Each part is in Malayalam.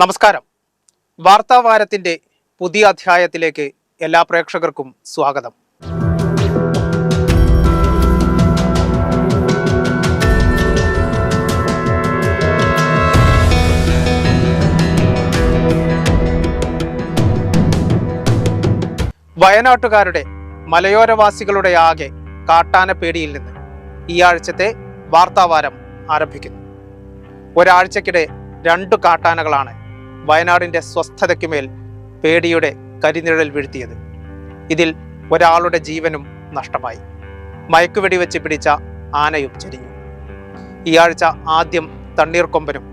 നമസ്കാരം. വാർത്താവാരത്തിന്റെ പുതിയ അധ്യായത്തിലേക്ക് എല്ലാ പ്രേക്ഷകർക്കും സ്വാഗതം. വയനാട്ടുകാരുടെ മലയോരവാസികളുടെ ആകെ കാട്ടാന പേടിയിൽ നിന്ന് ഈ ആഴ്ചത്തെ വാർത്താവാരം ആരംഭിക്കുന്നു. ഒരാഴ്ചക്കിടെ രണ്ടു കാട്ടാനകളാണ് വയനാടിന്റെ സ്വസ്ഥതയ്ക്കുമേൽ പേടിയുടെ കരിനിഴൽ വീഴ്ത്തിയത്. ഇതിൽ ഒരാളുടെ ജീവനും നഷ്ടമായി. മയക്കുവെടി വെച്ച് പിടിച്ച ആനയും ചരിഞ്ഞു. ഈ ആഴ്ച ആദ്യം തണ്ണീർക്കൊമ്പനും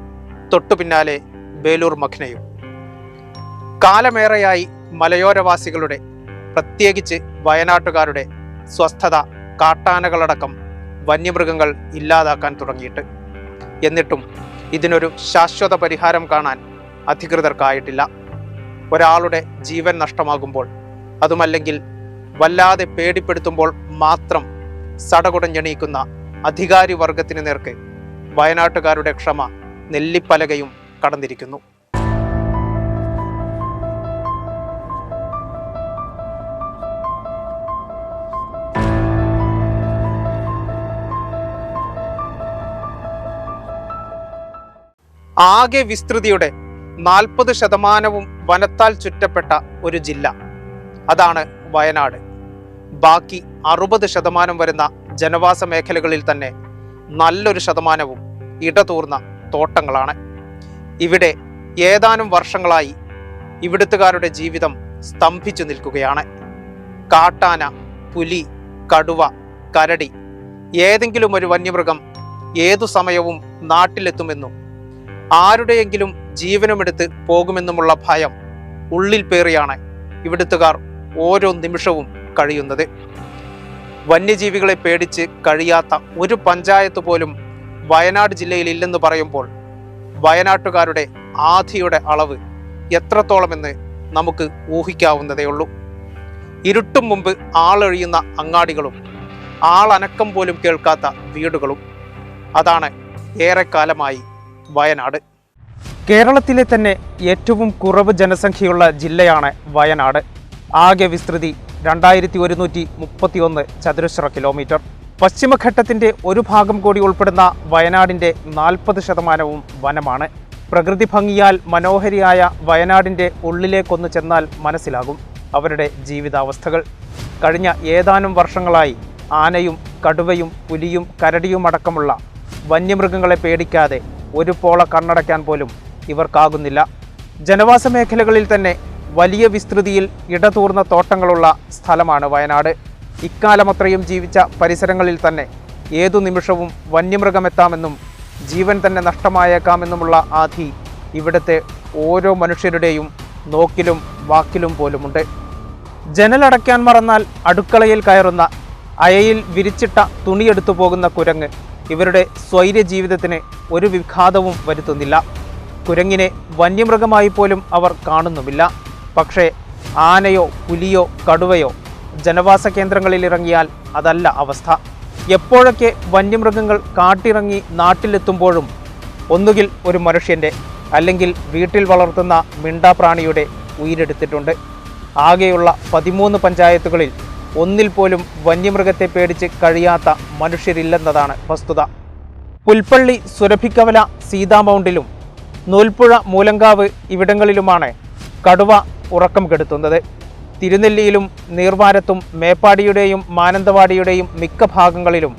തൊട്ടു പിന്നാലെ ബേലൂർ മഖ്നയും. കാലമേറെയായി മലയോരവാസികളുടെ പ്രത്യേകിച്ച് വയനാട്ടുകാരുടെ സ്വസ്ഥത കാട്ടാനകളടക്കം വന്യമൃഗങ്ങൾ ഇല്ലാതാക്കാൻ തുടങ്ങിയിട്ട്. എന്നിട്ടും ഇതിനൊരു ശാശ്വത പരിഹാരം കാണാൻ അധികൃതർക്കായിട്ടില്ല. ഒരാളുടെ ജീവൻ നഷ്ടമാകുമ്പോൾ അതുമല്ലെങ്കിൽ വല്ലാതെ പേടിപ്പെടുത്തുമ്പോൾ മാത്രം സടകുടഞ്ഞണീക്കുന്ന അധികാരി വർഗത്തിന് നേർക്ക് വയനാട്ടുകാരുടെ ക്ഷമ നെല്ലിപ്പലകയും കടന്നിരിക്കുന്നു. ആകെ വിസ്തൃതിയുടെ നാൽപ്പത് ശതമാനവും വനത്താൽ ചുറ്റപ്പെട്ട ഒരു ജില്ല. അതാണ് വയനാട്. ബാക്കി അറുപത് ശതമാനം വരുന്ന ജനവാസ മേഖലകളിൽ തന്നെ നല്ലൊരു ശതമാനവും ഇടതൂർന്ന തോട്ടങ്ങളാണ്. ഇവിടെ ഏതാനും വർഷങ്ങളായി ഇവിടുത്തുകാരുടെ ജീവിതം സ്തംഭിച്ചു നിൽക്കുകയാണ്. കാട്ടാന പുലി കടുവ കരടി ഏതെങ്കിലും ഒരു വന്യമൃഗം ഏതു സമയവും നാട്ടിലെത്തുമെന്നും ആരുടെയെങ്കിലും ജീവനുമെടുത്ത് പോകുമെന്നുമുള്ള ഭയം ഉള്ളിൽ പേറിയാണ് ഇവിടുത്തുകാർ ഓരോ നിമിഷവും കഴിയുന്നത്. വന്യജീവികളെ പേടിച്ച് കഴിയാത്ത ഒരു പഞ്ചായത്ത് പോലും വയനാട് ജില്ലയിൽ ഇല്ലെന്ന് പറയുമ്പോൾ വയനാട്ടുകാരുടെ ആധിയുടെ അളവ് എത്രത്തോളമെന്ന് നമുക്ക് ഊഹിക്കാവുന്നതേ ഉള്ളൂ. ഇരുട്ടും മുമ്പ് ആളൊഴിയുന്ന അങ്ങാടികളും ആളനക്കം പോലും കേൾക്കാത്ത വീടുകളും അതാണ് ഏറെക്കാലമായി വയനാട്. കേരളത്തിലെ തന്നെ ഏറ്റവും കുറവ് ജനസംഖ്യയുള്ള ജില്ലയാണ് വയനാട്. ആകെ വിസ്തൃതി രണ്ടായിരത്തി ഒരുന്നൂറ്റി മുപ്പത്തി ഒന്ന് ചതുരശ്ര കിലോമീറ്റർ. പശ്ചിമഘട്ടത്തിന്റെ ഒരു ഭാഗം കൂടി ഉൾപ്പെടുന്ന വയനാടിന്റെ നാൽപ്പത് ശതമാനവും വനമാണ്. പ്രകൃതി ഭംഗിയാൽ മനോഹരിയായ വയനാടിന്റെ ഉള്ളിലേക്കൊന്ന് ചെന്നാൽ മനസ്സിലാകും അവരുടെ ജീവിതാവസ്ഥകൾ. കഴിഞ്ഞ ഏതാനും വർഷങ്ങളായി ആനയും കടുവയും പുലിയും കരടിയും അടക്കമുള്ള വന്യമൃഗങ്ങളെ പേടിക്കാതെ ഒരു പോള കണ്ണടയ്ക്കാൻ പോലും ഇവർക്കാകുന്നില്ല. ജനവാസ മേഖലകളിൽ തന്നെ വലിയ വിസ്തൃതിയിൽ ഇടതൂർന്ന തോട്ടങ്ങളുള്ള സ്ഥലമാണ് വയനാട്. ഇക്കാലമത്രയും ജീവിച്ച പരിസരങ്ങളിൽ തന്നെ ഏതു നിമിഷവും വന്യമൃഗമെത്താമെന്നും ജീവൻ തന്നെ നഷ്ടമായേക്കാമെന്നുമുള്ള ആധി ഇവിടുത്തെ ഓരോ മനുഷ്യരുടെയും നോക്കിലും വാക്കിലും പോലുമുണ്ട്. ജനലടയ്ക്കാൻ മറന്നാൽ അടുക്കളയിൽ കയറുന്ന അയയിൽ വിരിച്ചിട്ട തുണിയെടുത്തു പോകുന്ന കുരങ്ങ് ഇവരുടെ സ്വൈര്യ ജീവിതത്തിന് ഒരു വിഘാതവും വരുത്തുന്നില്ല. കുരങ്ങിനെ വന്യമൃഗമായി പോലും അവർ കാണുന്നുമില്ല. പക്ഷേ ആനയോ പുലിയോ കടുവയോ ജനവാസ കേന്ദ്രങ്ങളിൽ ഇറങ്ങിയാൽ അതല്ല അവസ്ഥ. എപ്പോഴൊക്കെ വന്യമൃഗങ്ങൾ കാട്ടിറങ്ങി നാട്ടിലെത്തുമ്പോഴും ഒന്നുകിൽ ഒരു മനുഷ്യന്റെ അല്ലെങ്കിൽ വീട്ടിൽ വളർത്തുന്ന മിണ്ടാപ്രാണിയുടെ ഉയിരെടുത്തിട്ടുണ്ട്. ആകെയുള്ള പതിമൂന്ന് പഞ്ചായത്തുകളിൽ ഒന്നിൽ പോലും വന്യമൃഗത്തെ പേടിച്ച് കഴിയാത്ത മനുഷ്യരില്ലെന്നതാണ് വസ്തുത. പുൽപ്പള്ളി സുരഭിക്കവല സീതാമൗണ്ടിലും നൂൽപ്പുഴ മൂലങ്കാവ് ഇവിടങ്ങളിലുമാണ് കടുവ ഉറക്കം കെടുത്തുന്നത്. തിരുനെല്ലിയിലും നീർവാരത്തും മേപ്പാടിയുടെയും മാനന്തവാടിയുടെയും മിക്ക ഭാഗങ്ങളിലും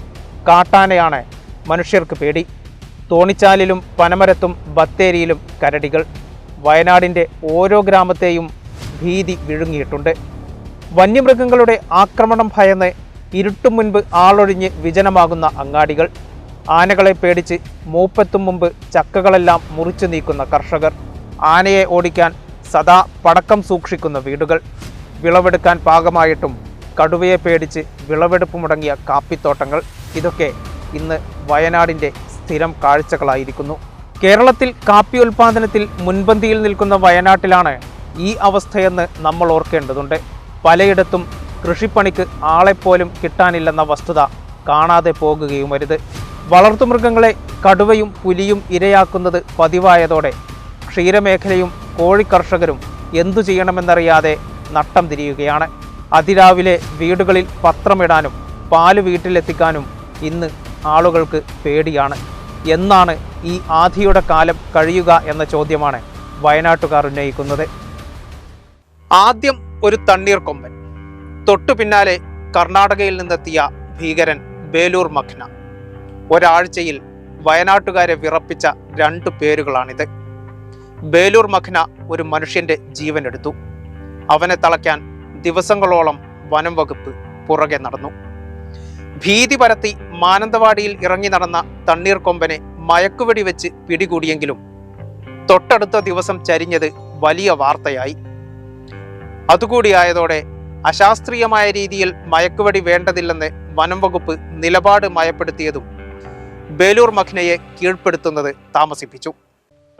കാട്ടാനയാണ് മനുഷ്യർക്ക് പേടി. തോണിച്ചാലിലും പനമരത്തും ബത്തേരിയിലും കരടികൾ. വയനാടിന്റെ ഓരോ ഗ്രാമത്തെയും ഭീതി വിഴുങ്ങിയിട്ടുണ്ട്. വന്യമൃഗങ്ങളുടെ ആക്രമണം ഭയന്ന് ഇരുട്ടും മുൻപ് ആളൊഴിഞ്ഞ് വിജനമാകുന്ന അങ്ങാടികൾ. ആനകളെ പേടിച്ച് മൂപ്പെത്തും മുമ്പ് ചക്കകളെല്ലാം മുറിച്ചു നീക്കുന്ന കർഷകർ. ആനയെ ഓടിക്കാൻ സദാ പടക്കം സൂക്ഷിക്കുന്ന വീടുകൾ. വിളവെടുക്കാൻ പാകമായിട്ടും കടുവയെ പേടിച്ച് വിളവെടുപ്പ് മുടങ്ങിയ കാപ്പിത്തോട്ടങ്ങൾ. ഇതൊക്കെ ഇന്ന് വയനാടിന്റെ സ്ഥിരം കാഴ്ചകളായിരിക്കുന്നു. കേരളത്തിൽ കാപ്പി ഉൽപാദനത്തിൽ മുൻപന്തിയിൽ നിൽക്കുന്ന വയനാട്ടിലാണ് ഈ അവസ്ഥയെന്ന് നമ്മൾ ഓർക്കേണ്ടതുണ്ട്. പലയിടത്തും കൃഷിപ്പണിക്ക് ആളെപ്പോലും കിട്ടാനില്ലെന്ന വസ്തുത കാണാതെ പോകുകയും അരുത് വളർത്തുമൃഗങ്ങളെ കടുവയും പുലിയും ഇരയാക്കുന്നത് പതിവായതോടെ ക്ഷീരമേഖലയും കോഴിക്കർഷകരും എന്തു ചെയ്യണമെന്നറിയാതെ നട്ടം തിരിയുകയാണ്. അതിരാവിലെ വീടുകളിൽ പത്രമിടാനും പാൽ വീട്ടിലെത്തിക്കാനും ഇന്ന് ആളുകൾക്ക് പേടിയാണ്. എന്നാണ് ഈ ആധിയുടെ കാലം കഴിയുക എന്ന ചോദ്യമാണ് വയനാട്ടുകാർ ഉന്നയിക്കുന്നത്. ആദ്യം ഒരു തണ്ണീർ കൊമ്പൻ. തൊട്ടു പിന്നാലെ കർണാടകയിൽ നിന്നെത്തിയ ഭീകരൻ ബേലൂർ മഖ്ന. ഒരാഴ്ചയിൽ വയനാട്ടുകാരെ വിറപ്പിച്ച രണ്ടു പേരുകളാണിത്. ബേലൂർ മഖ്ന ഒരു മനുഷ്യന്റെ ജീവനെടുത്തു. അവനെ തളയ്ക്കാൻ ദിവസങ്ങളോളം വനം വകുപ്പ് പുറകെ നടന്നു. ഭീതി പരത്തി മാനന്തവാടിയിൽ ഇറങ്ങി നടന്ന തണ്ണീർ കൊമ്പനെ മയക്കുവെടി വെച്ച് പിടികൂടിയെങ്കിലും തൊട്ടടുത്ത ദിവസം ചരിഞ്ഞത് വലിയ വാർത്തയായി. അതുകൂടിയായതോടെ അശാസ്ത്രീയമായ രീതിയിൽ മയക്കുവെടി വേണ്ടതില്ലെന്ന് വനം വകുപ്പ് നിലപാട് മയപ്പെടുത്തിയതും ബേലൂർ മഖ്നയെ കീഴ്പ്പെടുത്തുന്നത് താമസിപ്പിച്ചു.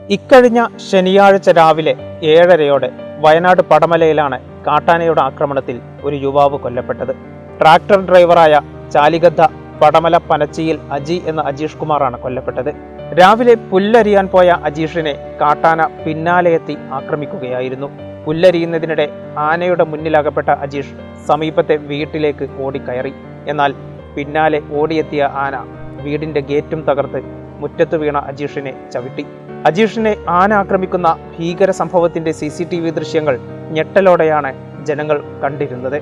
ഇക്കഴിഞ്ഞ ശനിയാഴ്ച രാവിലെ ഏഴരയോടെ വയനാട് പടമലയിലാണ് കാട്ടാനയുടെ ആക്രമണത്തിൽ ഒരു യുവാവ് കൊല്ലപ്പെട്ടത്. ട്രാക്ടർ ഡ്രൈവറായ ചാലിഗദ്ധ പടമല പനച്ചിയിൽ അജി എന്ന അജീഷ് കുമാറാണ് കൊല്ലപ്പെട്ടത്. രാവിലെ പുല്ലരിയാൻ പോയ അജീഷിനെ കാട്ടാന പിന്നാലെയെത്തി ആക്രമിക്കുകയായിരുന്നു. പുല്ലരിയുന്നതിനിടെ ആനയുടെ മുന്നിലകപ്പെട്ട അജീഷ് സമീപത്തെ വീട്ടിലേക്ക് ഓടിക്കയറി. എന്നാൽ പിന്നാലെ ഓടിയെത്തിയ ആന വീടിന്റെ ഗേറ്റും തകർത്ത് മുറ്റത്ത് വീണ അജീഷിനെ ചവിട്ടി. അജീഷിനെ ആന ആക്രമിക്കുന്ന ഭീകര സംഭവത്തിന്റെ സി ദൃശ്യങ്ങൾ ഞെട്ടലോടെയാണ് ജനങ്ങൾ കണ്ടിരുന്നത്.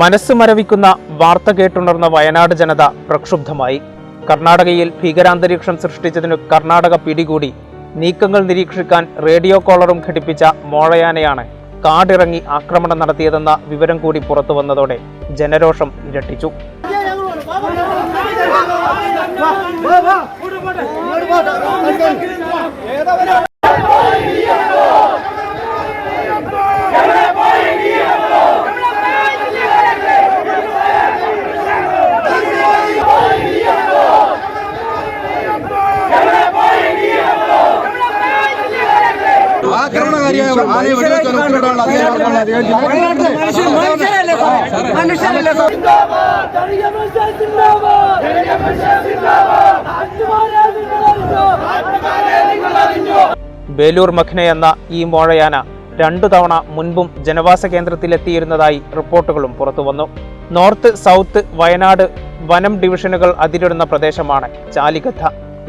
മനസ്സ് മരവിക്കുന്ന വാർത്ത കേട്ടുണർന്ന വയനാട് ജനത പ്രക്ഷുബ്ധമായി. കർണാടകയിൽ ഭീകരാന്തരീക്ഷം സൃഷ്ടിച്ചതിനു കർണാടക പിടികൂടി. നീക്കങ്ങൾ നിരീക്ഷിക്കാൻ റേഡിയോ കോളറും ഘടിപ്പിച്ച മോഴയാനയാണ് കാടിറങ്ങി ആക്രമണം നടത്തിയതെന്ന വിവരം കൂടി പുറത്തു വന്നതോടെ ജനരോഷം ഇരട്ടിച്ചു. ബേലൂർ മഖ്ന എന്ന ഈ മോഴയാന രണ്ടു തവണ മുൻപും ജനവാസ കേന്ദ്രത്തിലെത്തിയിരുന്നതായി റിപ്പോർട്ടുകളും പുറത്തുവന്നു. നോർത്ത് സൗത്ത് വയനാട് വനം ഡിവിഷനുകൾ അതിരിടുന്ന പ്രദേശമാണ് ചാലിഗദ്ധ.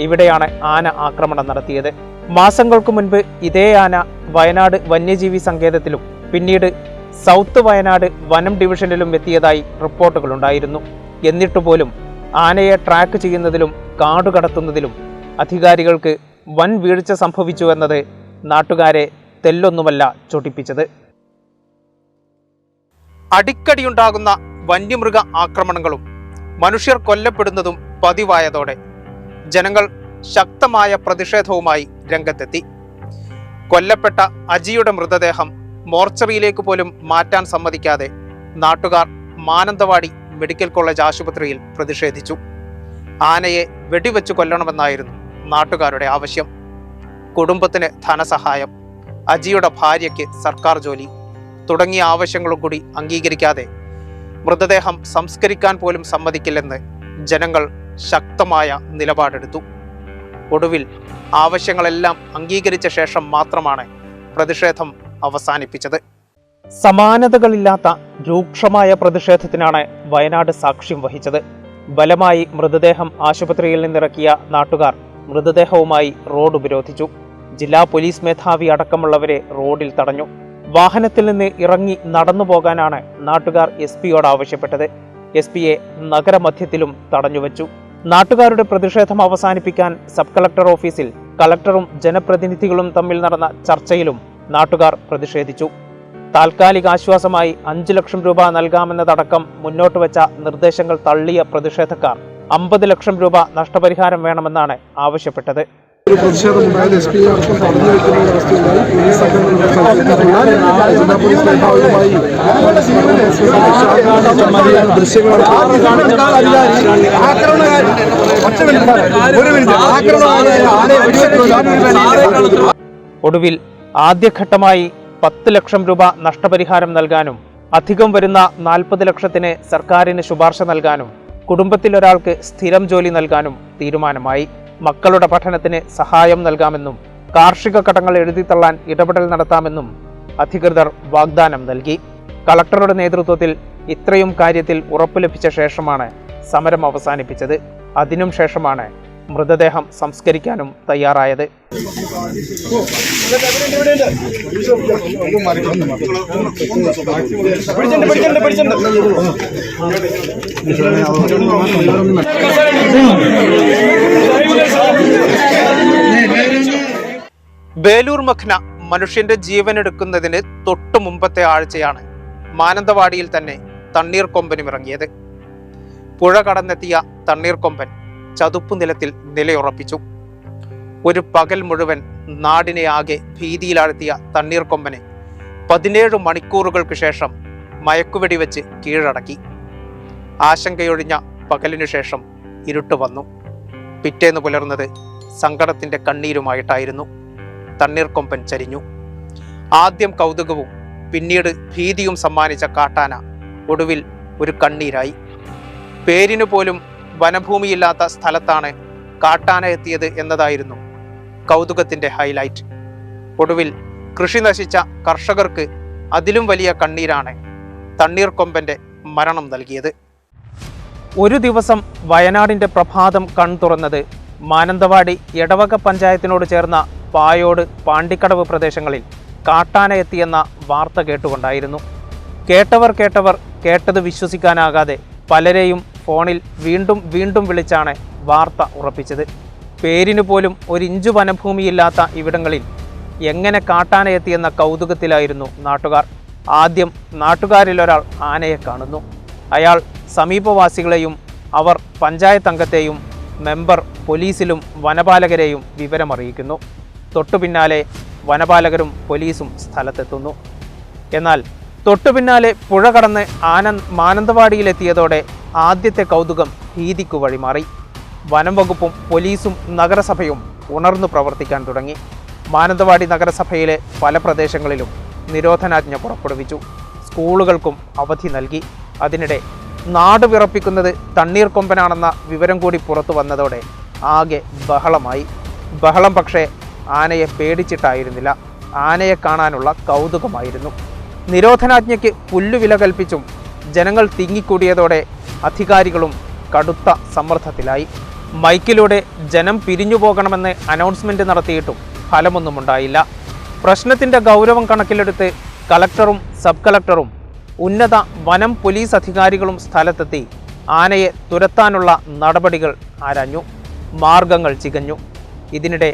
ഇവിടെയാണ് ആന ആക്രമണം നടത്തിയത്. മാസങ്ങൾക്ക് മുൻപ് ഇതേ ആന വയനാട് വന്യജീവി സങ്കേതത്തിലും പിന്നീട് സൗത്ത് വയനാട് വനം ഡിവിഷനിലും എത്തിയതായി റിപ്പോർട്ടുകളുണ്ടായിരുന്നു എന്നിട്ടുപോലും ആനയെ ട്രാക്ക് ചെയ്യുന്നതിലും കാടുകടത്തുന്നതിലും അധികാരികൾക്ക് വൻ വീഴ്ച സംഭവിച്ചു എന്നത് നാട്ടുകാരെ തെല്ലൊന്നുമല്ല ചൊടിപ്പിച്ചത്. അടിക്കടിയുണ്ടാകുന്ന വന്യമൃഗ ആക്രമണങ്ങളും മനുഷ്യർ കൊല്ലപ്പെടുന്നതും പതിവായതോടെ ജനങ്ങൾ ശക്തമായ പ്രതിഷേധവുമായി രംഗത്തെത്തി. കൊല്ലപ്പെട്ട അജിയുടെ മൃതദേഹം മോർച്ചറിയിലേക്ക് പോലും മാറ്റാൻ സമ്മതിക്കാതെ നാട്ടുകാർ മാനന്തവാടി മെഡിക്കൽ കോളേജ് ആശുപത്രിയിൽ പ്രതിഷേധിച്ചു. ആനയെ വെടിവെച്ച് കൊല്ലണമെന്നായിരുന്നു നാട്ടുകാരുടെ ആവശ്യം. കുടുംബത്തിന് ധനസഹായം അജിയുടെ ഭാര്യയ്ക്ക് സർക്കാർ ജോലി തുടങ്ങിയ ആവശ്യങ്ങളും കൂടി അംഗീകരിക്കാതെ മൃതദേഹം സംസ്കരിക്കാൻ പോലും സമ്മതിക്കില്ലെന്ന് ജനങ്ങൾ ശക്തമായ നിലപാടെടുത്തു. ഒടുവിൽ ആവശ്യങ്ങളെല്ലാം അംഗീകരിച്ച ശേഷം മാത്രമാണ് പ്രതിഷേധം അവസാനിപ്പിച്ചത്. സമാനതകളില്ലാത്ത രൂക്ഷമായ പ്രതിഷേധത്തിനാണ് വയനാട് സാക്ഷ്യം വഹിച്ചത്. ബലമായി മൃതദേഹം ആശുപത്രിയിൽ നിന്നിറക്കിയ നാട്ടുകാർ മൃതദേഹവുമായി റോഡ് ഉപരോധിച്ചു. ജില്ലാ പോലീസ് മേധാവി അടക്കമുള്ളവരെ റോഡിൽ തടഞ്ഞു. വാഹനത്തിൽ നിന്ന് ഇറങ്ങി നടന്നു പോകാനാണ് നാട്ടുകാർ എസ് പിയോട് ആവശ്യപ്പെട്ടത്. എസ് പിയെ നഗരമധ്യത്തിലും തടഞ്ഞുവച്ചു. നാട്ടുകാരുടെ പ്രതിഷേധം അവസാനിപ്പിക്കാൻ സബ് കളക്ടർ ഓഫീസിൽ കളക്ടറും ജനപ്രതിനിധികളും തമ്മിൽ നടന്ന ചർച്ചയിലും നാട്ടുകാർ പ്രതിഷേധിച്ചു. താൽക്കാലിക ആശ്വാസമായി അഞ്ചു ലക്ഷം രൂപ നൽകാമെന്നതടക്കം മുന്നോട്ട് വെച്ച നിർദ്ദേശങ്ങൾ തള്ളിയ പ്രതിഷേധക്കാർ അമ്പത് ലക്ഷം രൂപ നഷ്ടപരിഹാരം വേണമെന്നാണ് ആവശ്യപ്പെട്ടത്. ഒരു പ്രതിഷേധമുണ്ടായത് എസ് പി അടക്കം തടഞ്ഞു വയ്ക്കുന്ന ഒരു അവസ്ഥയുണ്ടായി. പോലീസ് സംഘടനയുടെ ജില്ലാ പോലീസ് മേധാവിയുമായി ദൃശ്യങ്ങളടക്കം ഒടുവിൽ ആദ്യഘട്ടമായി പത്ത് ലക്ഷം രൂപ നഷ്ടപരിഹാരം നൽകാനും അധികം വരുന്ന നാൽപ്പത് ലക്ഷത്തിന് സർക്കാരിന് ശുപാർശ നൽകാനും കുടുംബത്തിലൊരാൾക്ക് സ്ഥിരം ജോലി നൽകാനും തീരുമാനമായി. മക്കളുടെ പഠനത്തിന് സഹായം നൽകാമെന്നും കാർഷിക കടങ്ങൾ എഴുതിത്തള്ളാൻ ഇടപെടൽ നടത്താമെന്നും അധികൃതർ വാഗ്ദാനം നൽകി. കളക്ടറുടെ നേതൃത്വത്തിൽ ഇത്രയും കാര്യത്തിൽ ഉറപ്പു ലഭിച്ച ശേഷമാണ് സമരം അവസാനിപ്പിച്ചത്. അതിനും ശേഷമാണ് മൃതദേഹം സംസ്കരിക്കാനും തയ്യാറായത്. ബേലൂർ മഖ്ന മനുഷ്യന്റെ ജീവൻ എടുക്കുന്നതിന് തൊട്ടു മുമ്പത്തെ ആഴ്ചയാണ് മാനന്തവാടിയിൽ തന്നെ തണ്ണീർക്കൊമ്പനും ഇറങ്ങിയത്. പുഴ കടന്നെത്തിയ തണ്ണീർക്കൊമ്പൻ ചതുപ്പ് നിലത്തിൽ നിലയുറപ്പിച്ചു. ഒരു പകൽ മുഴുവൻ നാടിനെ ആകെ ഭീതിയിലാഴ്ത്തിയ തണ്ണീർക്കൊമ്പനെ പതിനേഴ് മണിക്കൂറുകൾക്ക് ശേഷം മയക്കുവെടി വെച്ച് കീഴടക്കി. ആശങ്കയൊഴിഞ്ഞ പകലിനു ശേഷം ഇരുട്ട് വന്നു. പിറ്റേന്ന് പുലർന്നത് സങ്കടത്തിന്റെ കണ്ണീരുമായിട്ടായിരുന്നു. തണ്ണീർക്കൊമ്പൻ ചരിഞ്ഞു. ആദ്യം കൗതുകവും പിന്നീട് ഭീതിയും സമ്മാനിച്ച കാട്ടാന ഒടുവിൽ ഒരു കണ്ണീരായി. പേരിനു പോലും വനഭൂമിയില്ലാത്ത സ്ഥലത്താണ് കാട്ടാന എത്തിയത് എന്നതായിരുന്നു കൗതുകത്തിന്റെ ഹൈലൈറ്റ്. ഒടുവിൽ കൃഷി നശിച്ച കർഷകർക്ക് അതിലും വലിയ കണ്ണീരാണ് തണ്ണീർക്കൊമ്പന്റെ മരണം നൽകിയത്. ഒരു ദിവസം വയനാടിന്റെ പ്രഭാതം കൺതുറന്നത് മാനന്തവാടി എടവക പഞ്ചായത്തിനോട് ചേർന്ന പായോട് പാണ്ടിക്കടവ് പ്രദേശങ്ങളിൽ കാട്ടാന എത്തിയെന്ന വാർത്ത കേട്ടുകൊണ്ടായിരുന്നു. കേട്ടവർ കേട്ടവർ കേട്ടത് വിശ്വസിക്കാനാകാതെ പലരെയും ഫോണിൽ വീണ്ടും വീണ്ടും വിളിച്ചാണ് വാർത്ത ഉറപ്പിച്ചത്. പേരിനു പോലും ഒരിഞ്ചു വനഭൂമിയില്ലാത്ത ഇവിടങ്ങളിൽ എങ്ങനെ കാട്ടാന എത്തിയെന്ന കൗതുകത്തിലായിരുന്നു നാട്ടുകാർ. ആദ്യം നാട്ടുകാരിലൊരാൾ ആനയെ കാണുന്നു. അയാൾ സമീപവാസികളെയും അവർ പഞ്ചായത്ത് അംഗത്തെയും മെമ്പർ പോലീസിലും വനപാലകരെയും വിവരമറിയിക്കുന്നു. തൊട്ടു പിന്നാലെ വനപാലകരും പോലീസും സ്ഥലത്തെത്തുന്നു. എന്നാൽ തൊട്ടുപിന്നാലെ പുഴ കടന്ന് ആനന്ദ് മാനന്തവാടിയിലെത്തിയതോടെ ആദ്യത്തെ കൗതുകം ഭീതിക്കു വഴിമാറി. വനം വകുപ്പും പോലീസും നഗരസഭയും ഉണർന്നു പ്രവർത്തിക്കാൻ തുടങ്ങി. മാനന്തവാടി നഗരസഭയിലെ പല പ്രദേശങ്ങളിലും നിരോധനാജ്ഞ പുറപ്പെടുവിച്ചു. സ്കൂളുകൾക്കും അവധി നൽകി. അതിനിടെ നാട് വിറപ്പിക്കുന്നത് തണ്ണീർ കൊമ്പനാണെന്ന വിവരം കൂടി പുറത്തു വന്നതോടെ ആകെ ബഹളമായി. ബഹളം പക്ഷേ ആനയെ പേടിച്ചിട്ടായിരുന്നില്ല. ആനയെ കാണാനുള്ള കൗതുകമായിരുന്നു. നിരോധനാജ്ഞയ്ക്ക് പുല്ലുവില കൽപ്പിച്ചും ജനങ്ങൾ തിങ്ങിക്കൂടിയതോടെ അധികാരികളും കടുത്ത സമ്മർദ്ദത്തിലായി. മൈക്കിലൂടെ ജനം പിരിഞ്ഞു പോകണമെന്ന് അനൗൺസ്മെന്റ് നടത്തിയിട്ടും ഫലമൊന്നുമുണ്ടായില്ല. പ്രശ്നത്തിന്റെ ഗൗരവം കണക്കിലെടുത്ത് കളക്ടറും സബ് കളക്ടറും ഉന്നത വനം പോലീസ് അധികാരികളും സ്ഥലത്തെത്തി ആനയെ തുരത്താനുള്ള നടപടികൾ ആരാഞ്ഞു. മാർഗങ്ങൾ ചികഞ്ഞു. ഇതിനിടെ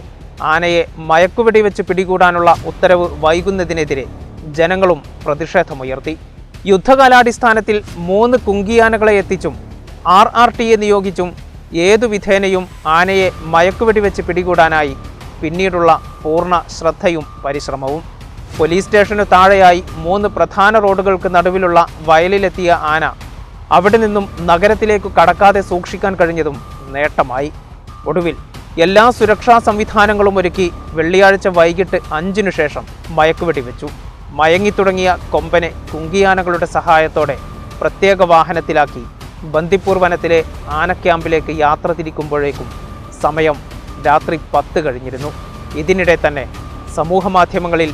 ആനയെ മയക്കുവെടി വെച്ച് പിടികൂടാനുള്ള ഉത്തരവ് വൈകുന്നതിനെതിരെ ജനങ്ങളും പ്രതിഷേധമുയർത്തി. യുദ്ധകാലാടിസ്ഥാനത്തിൽ മൂന്ന് കുങ്കിയാനകളെ എത്തിച്ചും ആർ ആർ ടിയെ നിയോഗിച്ചും ഏതു വിധേനയും ആനയെ മയക്കുവെടി വെച്ച് പിടികൂടാനായി പിന്നീടുള്ള പൂർണ ശ്രദ്ധയും പരിശ്രമവും പോലീസ് സ്റ്റേഷനു താഴെയായി മൂന്ന് പ്രധാന റോഡുകൾക്ക് നടുവിലുള്ള വയലിലെത്തിയ ആന അവിടെ നിന്നും നഗരത്തിലേക്ക് കടക്കാതെ സൂക്ഷിക്കാൻ കഴിഞ്ഞതും നേട്ടമായി. ഒടുവിൽ എല്ലാ സുരക്ഷാ സംവിധാനങ്ങളും ഒരുക്കി വെള്ളിയാഴ്ച വൈകിട്ട് അഞ്ചിനു ശേഷം മയക്കുവെടി വെച്ചു. മയങ്ങിത്തുടങ്ങിയ കൊമ്പനെ കുങ്കിയാനകളുടെ സഹായത്തോടെ പ്രത്യേക വാഹനത്തിലാക്കി. ബന്ദിപ്പൂർ വനത്തിലെ ആനക്യാമ്പിലേക്ക് യാത്ര തിരിക്കുമ്പോഴേക്കും സമയം രാത്രി പത്ത് കഴിഞ്ഞിരുന്നു. ഇതിനിടെ തന്നെ സമൂഹമാധ്യമങ്ങളിൽ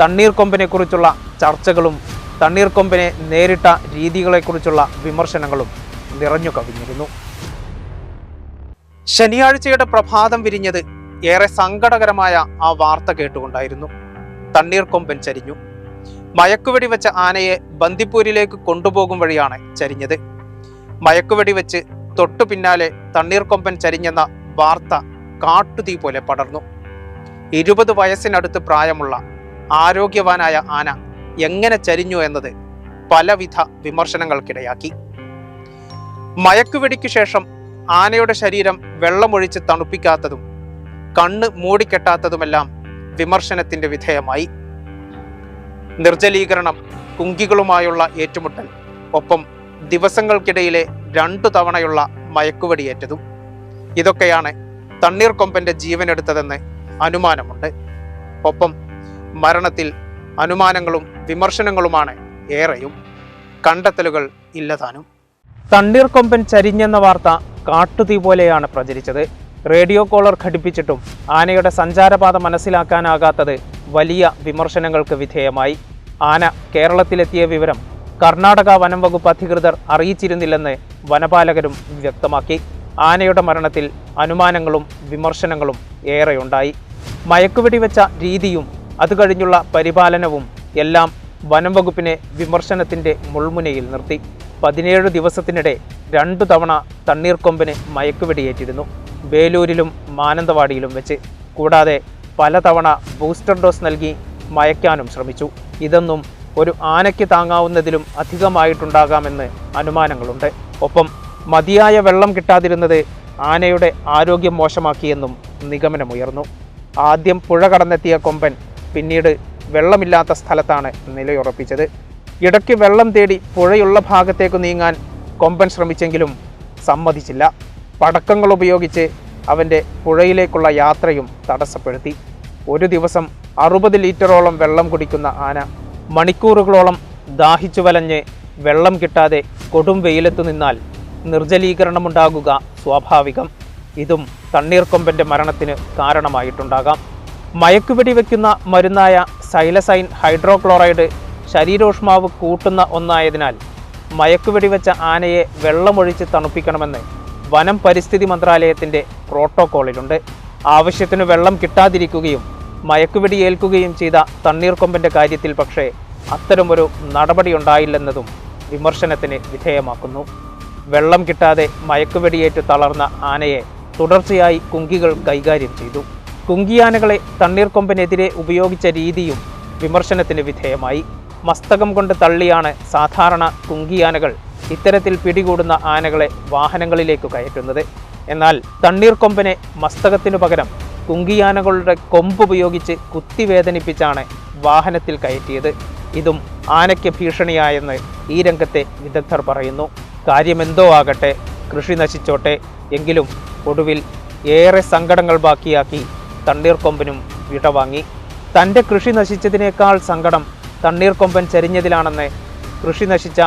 തണ്ണീർക്കൊമ്പനെക്കുറിച്ചുള്ള ചർച്ചകളും തണ്ണീർക്കൊമ്പനെ നേരിട്ട രീതികളെക്കുറിച്ചുള്ള വിമർശനങ്ങളും നിറഞ്ഞു കവിഞ്ഞിരുന്നു. ശനിയാഴ്ചയുടെ പ്രഭാതം വിരിഞ്ഞത് ഏറെ സങ്കടകരമായ ആ വാർത്ത കേട്ടുകൊണ്ടായിരുന്നു. തണ്ണീർക്കൊമ്പൻ ചരിഞ്ഞു. മയക്കുവെടി വെച്ച ആനയെ ബന്ദിപ്പൂരിലേക്ക് കൊണ്ടുപോകും വഴിയാണ് ചരിഞ്ഞത്. മയക്കുവെടി വെച്ച് തൊട്ടു പിന്നാലെ തണ്ണീർക്കൊമ്പൻ ചരിഞ്ഞെന്ന വാർത്ത കാട്ടുതീ പോലെ പടർന്നു. ഇരുപത് വയസ്സിനടുത്ത് പ്രായമുള്ള ആരോഗ്യവാനായ ആന എങ്ങനെ ചരിഞ്ഞു എന്നത് പലവിധ വിമർശനങ്ങൾക്കിടയാക്കി. മയക്കുവെടിക്ക് ശേഷം ആനയുടെ ശരീരം വെള്ളമൊഴിച്ച് തണുപ്പിക്കാത്തതും കണ്ണ് മൂടിക്കെട്ടാത്തതുമെല്ലാം വിമർശനത്തിന്റെ വിധേയമായി. നിർജലീകരണം കുങ്കികളുമായുള്ള ഏറ്റുമുട്ടൽ ഒപ്പം ദിവസങ്ങൾക്കിടയിലെ രണ്ടു തവണയുള്ള മയക്കുവെടിയേറ്റതും ഇതൊക്കെയാണ് തണ്ണീർക്കൊമ്പന്റെ ജീവനെടുത്തതെന്ന് അനുമാനമുണ്ട്. ഒപ്പം മരണത്തിൽ അനുമാനങ്ങളും വിമർശനങ്ങളുമാണ് ഏറെയും. കണ്ടെത്തലുകൾ ഇല്ലതാനും തണ്ണീർക്കൊമ്പൻ ചരിഞ്ഞെന്ന വാർത്ത കാട്ടുതീ പോലെയാണ് പ്രചരിച്ചത്. റേഡിയോ കോളർ ഘടിപ്പിച്ചിട്ടും ആനയുടെ സഞ്ചാരപാത മനസ്സിലാക്കാനാകാത്തത് വലിയ വിമർശനങ്ങൾക്ക് വിധേയമായി. ആന കേരളത്തിലെത്തിയ വിവരം കർണാടക വനം വകുപ്പ് അധികൃതർ അറിയിച്ചിരുന്നില്ലെന്ന് വനപാലകരും വ്യക്തമാക്കി. ആനയുടെ മരണത്തിൽ അനുമാനങ്ങളും വിമർശനങ്ങളും ഏറെയുണ്ടായി. മയക്കുവെടിവെച്ച രീതിയും അത് കഴിഞ്ഞുള്ള പരിപാലനവും എല്ലാം വനം വകുപ്പിനെ വിമർശനത്തിന്റെ മുൾമുനയിൽ നിർത്തി. പതിനേഴ് ദിവസത്തിനിടെ രണ്ടു തവണ തണ്ണീർക്കൊമ്പിന് മയക്കുവെടിയേറ്റിരുന്നു. വേലൂരിലും മാനന്തവാടിയിലും വെച്ച്. കൂടാതെ പലതവണ ബൂസ്റ്റർ ഡോസ് നൽകി മയക്കാനും ശ്രമിച്ചു. ഇതൊന്നും ഒരു ആനയ്ക്ക് താങ്ങാവുന്നതിലും അധികമായിട്ടുണ്ടാകാമെന്ന് അനുമാനങ്ങളുണ്ട്. ഒപ്പം മതിയായ വെള്ളം കിട്ടാതിരുന്നത് ആനയുടെ ആരോഗ്യം മോശമാക്കിയെന്നും നിഗമനമുയർന്നു. ആദ്യം പുഴ കടന്നെത്തിയ കൊമ്പൻ പിന്നീട് വെള്ളമില്ലാത്ത സ്ഥലത്താണ് നിലയുറപ്പിച്ചത്. ഇടയ്ക്ക് വെള്ളം തേടി പുഴയുള്ള ഭാഗത്തേക്ക് നീങ്ങാൻ കൊമ്പൻ ശ്രമിച്ചെങ്കിലും സമ്മതിച്ചില്ല. പടക്കങ്ങൾ ഉപയോഗിച്ച് അവന്റെ പുഴയിലേക്കുള്ള യാത്രയും തടസ്സപ്പെടുത്തി. ഒരു ദിവസം അറുപത് ലിറ്ററോളം വെള്ളം കുടിക്കുന്ന ആന മണിക്കൂറുകളോളം ദാഹിച്ചു വലഞ്ഞ് വെള്ളം കിട്ടാതെ കൊടും വെയിലത്തു നിന്നാൽ നിർജലീകരണമുണ്ടാകുക സ്വാഭാവികം. ഇതും തണ്ണീർക്കൊമ്പന്റെ മരണത്തിന് കാരണമായിട്ടുണ്ടാകാം. മയക്കുവെടി വയ്ക്കുന്ന മരുന്നായ സൈലസൈൻ ഹൈഡ്രോക്ലോറൈഡ് ശരീരോഷ്മാവ് കൂട്ടുന്ന ഒന്നായതിനാൽ മയക്കുപിടി വെച്ച ആനയെ വെള്ളമൊഴിച്ച് തണുപ്പിക്കണമെന്ന് വനം പരിസ്ഥിതി മന്ത്രാലയത്തിന്റെ പ്രോട്ടോക്കോളിലുണ്ട്. ആവശ്യത്തിന് വെള്ളം കിട്ടാതിരിക്കുകയും മയക്കുപിടി ഏൽക്കുകയും ചെയ്ത തണ്ണീർക്കൊമ്പന്റെ കാര്യത്തിൽ പക്ഷേ അത്തരമൊരു നടപടിയുണ്ടായില്ലെന്നതും വിമർശനത്തിന് വിധേയമാക്കുന്നു. വെള്ളം കിട്ടാതെ മയക്കുവെടിയേറ്റ് തളർന്ന ആനയെ തുടർച്ചയായി കുങ്കികൾ കൈകാര്യം ചെയ്തു. കുങ്കിയാനകളെ തണ്ണീർക്കൊമ്പിനെതിരെ ഉപയോഗിച്ച രീതിയും വിമർശനത്തിന് വിധേയമായി. മസ്തകം കൊണ്ട് തള്ളിയാണ് സാധാരണ കുങ്കിയാനകൾ ഇത്തരത്തിൽ പിടികൂടുന്ന ആനകളെ വാഹനങ്ങളിലേക്ക് കയറ്റുന്നത്. എന്നാൽ തണ്ണീർക്കൊമ്പിനെ മസ്തകത്തിനു പകരം കുങ്കിയാനകളുടെ കൊമ്പ് ഉപയോഗിച്ച് കുത്തിവേദനിപ്പിച്ചാണ് വാഹനത്തിൽ കയറ്റിയത്. ഇതും ആനയ്ക്ക് ഭീഷണിയായെന്ന് ഈ രംഗത്തെ വിദഗ്ധർ പറയുന്നു. കാര്യമെന്തോ ആകട്ടെ കൃഷി നശിച്ചോട്ടെ എങ്കിലും ഒടുവിൽ ഏറെ സങ്കടങ്ങൾ ബാക്കിയാക്കി തണ്ണീർക്കൊമ്പനും വിടവാങ്ങി തന്റെ കൃഷി നശിച്ചതിനേക്കാൾ സങ്കടം തണ്ണീർക്കൊമ്പൻ ചരിഞ്ഞതിലാണെന്ന് കൃഷി നശിച്ച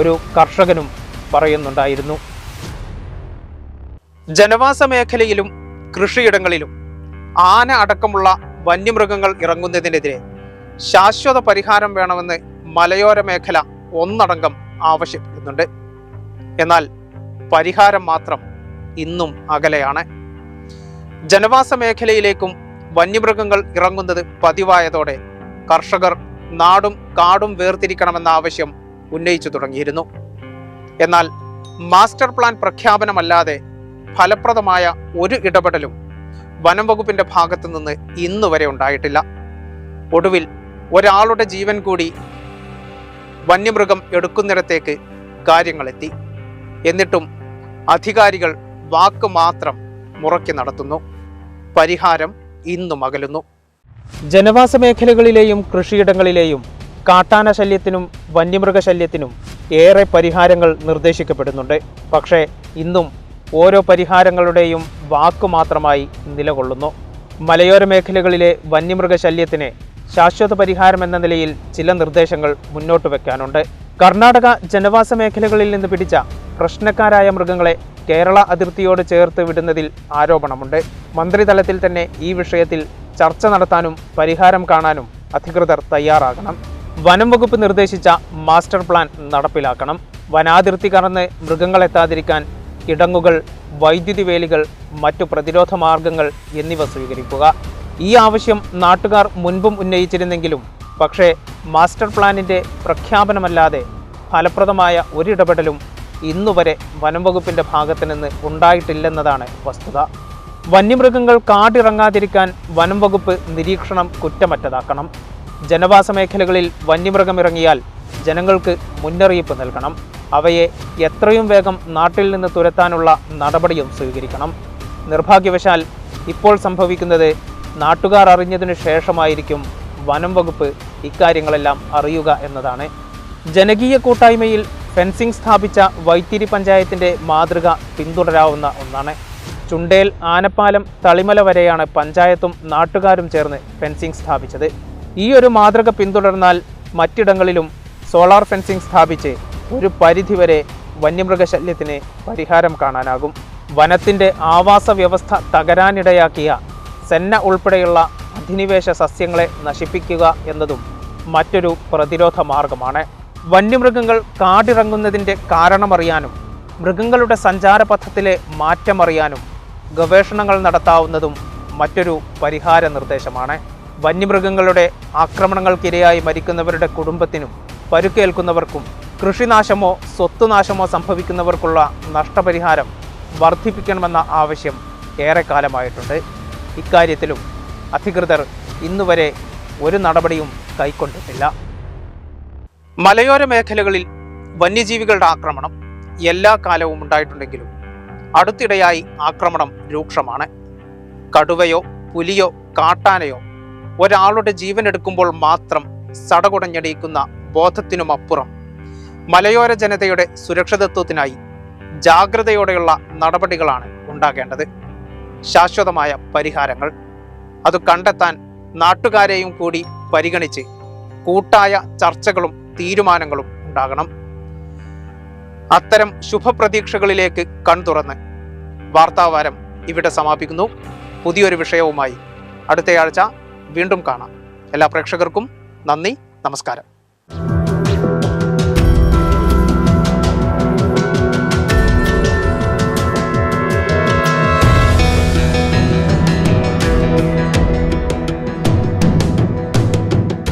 ഒരു കർഷകനും പറയുന്നുണ്ടായിരുന്നു. ജനവാസ മേഖലയിലും കൃഷിയിടങ്ങളിലും ആന അടക്കമുള്ള വന്യമൃഗങ്ങൾ ഇറങ്ങുന്നതിനെതിരെ ശാശ്വത പരിഹാരം വേണമെന്ന് മലയോര മേഖല ഒന്നടങ്കം ആവശ്യപ്പെടുന്നുണ്ട്. എന്നാൽ പരിഹാരം മാത്രം ഇന്നും അകലെയാണ്. ജനവാസ മേഖലയിലേക്കും വന്യമൃഗങ്ങൾ ഇറങ്ങുന്നത് പതിവായതോടെ കർഷകർ നാടും കാടും വേർതിരിക്കണമെന്ന ആവശ്യം ഉന്നയിച്ചു തുടങ്ങിയിരുന്നു. എന്നാൽ മാസ്റ്റർ പ്ലാൻ പ്രഖ്യാപനമല്ലാതെ ഫലപ്രദമായ ഒരു ഇടപെടലും വനം വകുപ്പിന്റെ ഭാഗത്തു നിന്ന് ഇന്നുവരെ ഉണ്ടായിട്ടില്ല. ഒടുവിൽ ഒരാളുടെ ജീവൻ കൂടി വന്യമൃഗം എടുക്കുന്നിടത്തേക്ക് കാര്യങ്ങളെത്തി. എന്നിട്ടും അധികാരികൾ വാക്ക് മാത്രം മുറക്കി നടത്തുന്നു. പരിഹാരം ഇന്നും അകലുന്നു. ജനവാസ മേഖലകളിലെയും കൃഷിയിടങ്ങളിലെയും കാട്ടാന ശല്യത്തിനും വന്യമൃഗശല്യത്തിനും ഏറെ പരിഹാരങ്ങൾ നിർദ്ദേശിക്കപ്പെടുന്നുണ്ട്. പക്ഷേ ഇന്നും ഓരോ പരിഹാരങ്ങളുടെയും വാക്കു മാത്രമായി നിലകൊള്ളുന്നു. മലയോര മേഖലകളിലെ വന്യമൃഗ ശല്യത്തിന് ശാശ്വത പരിഹാരം എന്ന നിലയിൽ ചില നിർദ്ദേശങ്ങൾ മുന്നോട്ട് വയ്ക്കാനുണ്ട് കർണാടക ജനവാസ മേഖലകളിൽ നിന്ന് പിടിച്ച പ്രശ്നക്കാരായ മൃഗങ്ങളെ കേരള അതിർത്തിയോട് ചേർത്ത് വിടുന്നതിൽ ആരോപണമുണ്ട്. മന്ത്രിതലത്തിൽ തന്നെ ഈ വിഷയത്തിൽ ചർച്ച നടത്താനും പരിഹാരം കാണാനും അധികൃതർ തയ്യാറാകണം. വനം വകുപ്പ് നിർദ്ദേശിച്ച മാസ്റ്റർ പ്ലാൻ നടപ്പിലാക്കണം. വനാതിർത്തി കടന്ന് മൃഗങ്ങളെത്താതിരിക്കാൻ കിടങ്ങുകൾ വൈദ്യുതി വേലികൾ മറ്റു പ്രതിരോധ മാർഗങ്ങൾ എന്നിവ സ്വീകരിക്കുക. ഈ ആവശ്യം നാട്ടുകാർ മുൻപും ഉന്നയിച്ചിരുന്നെങ്കിലും പക്ഷേ മാസ്റ്റർ പ്ലാനിന്റെ പ്രഖ്യാപനമല്ലാതെ ഫലപ്രദമായ ഒരിടപെടലും ഇന്നുവരെ വനംവകുപ്പിന്റെ ഭാഗത്ത് നിന്ന് ഉണ്ടായിട്ടില്ലെന്നതാണ് വസ്തുത. വന്യമൃഗങ്ങൾ കാടിറങ്ങാതിരിക്കാൻ വനം വകുപ്പ് നിരീക്ഷണം കുറ്റമറ്റതാക്കണം. ജനവാസ മേഖലകളിൽ വന്യമൃഗമിറങ്ങിയാൽ ജനങ്ങൾക്ക് മുന്നറിയിപ്പ് നൽകണം. അവയെ എത്രയും വേഗം നാട്ടിൽ നിന്ന് തുരത്താനുള്ള നടപടിയും സ്വീകരിക്കണം. നിർഭാഗ്യവശാൽ ഇപ്പോൾ സംഭവിക്കുന്നത് നാട്ടുകാർ അറിഞ്ഞതിനു ശേഷമായിരിക്കും വനം വകുപ്പ് ഇക്കാര്യങ്ങളെല്ലാം അറിയുക എന്നതാണ്. ജനകീയ കൂട്ടായ്മയിൽ ഫെൻസിംഗ് സ്ഥാപിച്ച വൈത്തിരി പഞ്ചായത്തിന്റെ മാതൃക പിന്തുടരാവുന്ന ഒന്നാണ്. ചുണ്ടേൽ ആനപ്പാലം തളിമല വരെയാണ് പഞ്ചായത്തും നാട്ടുകാരും ചേർന്ന് ഫെൻസിംഗ് സ്ഥാപിച്ചത്. ഈ ഒരു മാതൃക പിന്തുടർന്നാൽ മറ്റിടങ്ങളിലും സോളാർ ഫെൻസിംഗ് സ്ഥാപിച്ച് ഒരു പരിധിവരെ വന്യമൃഗശല്യത്തിന് പരിഹാരം കാണാനാകും. വനത്തിന്റെ ആവാസ വ്യവസ്ഥ തകരാനിടയാക്കിയ സെന്ന ഉൾപ്പെടെയുള്ള അധിനിവേശ സസ്യങ്ങളെ നശിപ്പിക്കുക എന്നതും മറ്റൊരു പ്രതിരോധ മാർഗമാണ്. വന്യമൃഗങ്ങൾ കാടിറങ്ങുന്നതിന്റെ കാരണമറിയാനും മൃഗങ്ങളുടെ സഞ്ചാരപഥത്തിലെ മാറ്റമറിയാനും ഗവേഷണങ്ങൾ നടത്താവുന്നതും മറ്റൊരു പരിഹാര നിർദ്ദേശമാണ്. വന്യമൃഗങ്ങളുടെ ആക്രമണങ്ങൾക്കിരയായി മരിക്കുന്നവരുടെ കുടുംബത്തിനും പരുക്കേൽക്കുന്നവർക്കും കൃഷിനാശമോ സ്വത്തുനാശമോ സംഭവിക്കുന്നവർക്കുള്ള നഷ്ടപരിഹാരം വർദ്ധിപ്പിക്കണമെന്ന ആവശ്യം ഏറെക്കാലമായിട്ടുണ്ട്. ഇക്കാര്യത്തിലും അധികൃതർ ഇന്നുവരെ ഒരു നടപടിയും കൈക്കൊണ്ടിട്ടില്ല. മലയോര മേഖലകളിൽ വന്യജീവികളുടെ ആക്രമണം എല്ലാ കാലവും ഉണ്ടായിട്ടുണ്ടെങ്കിലും അടുത്തിടെയായി ആക്രമണം രൂക്ഷമാണ്. കടുവയോ പുലിയോ കാട്ടാനയോ ഒരാളുടെ ജീവൻ എടുക്കുമ്പോൾ മാത്രം സടകുടഞ്ഞടിയിക്കുന്ന ബോധത്തിനുമപ്പുറം മലയോര ജനതയുടെ സുരക്ഷിതത്വത്തിനായി ജാഗ്രതയോടെയുള്ള നടപടികളാണ് ഉണ്ടാകേണ്ടത്. ശാശ്വതമായ പരിഹാരങ്ങൾ. അത് കണ്ടെത്താൻ നാട്ടുകാരെയും കൂടി പരിഗണിച്ച് കൂട്ടായ ചർച്ചകളും തീരുമാനങ്ങളും ഉണ്ടാകണം. അത്തരം ശുഭപ്രതീക്ഷകളിലേക്ക് കൺതുറന്ന് വാർത്താവാരം ഇവിടെ സമാപിക്കുന്നു. പുതിയൊരു വിഷയവുമായി അടുത്തയാഴ്ച വീണ്ടും കാണാം. എല്ലാ പ്രേക്ഷകർക്കും നന്ദി നമസ്കാരം.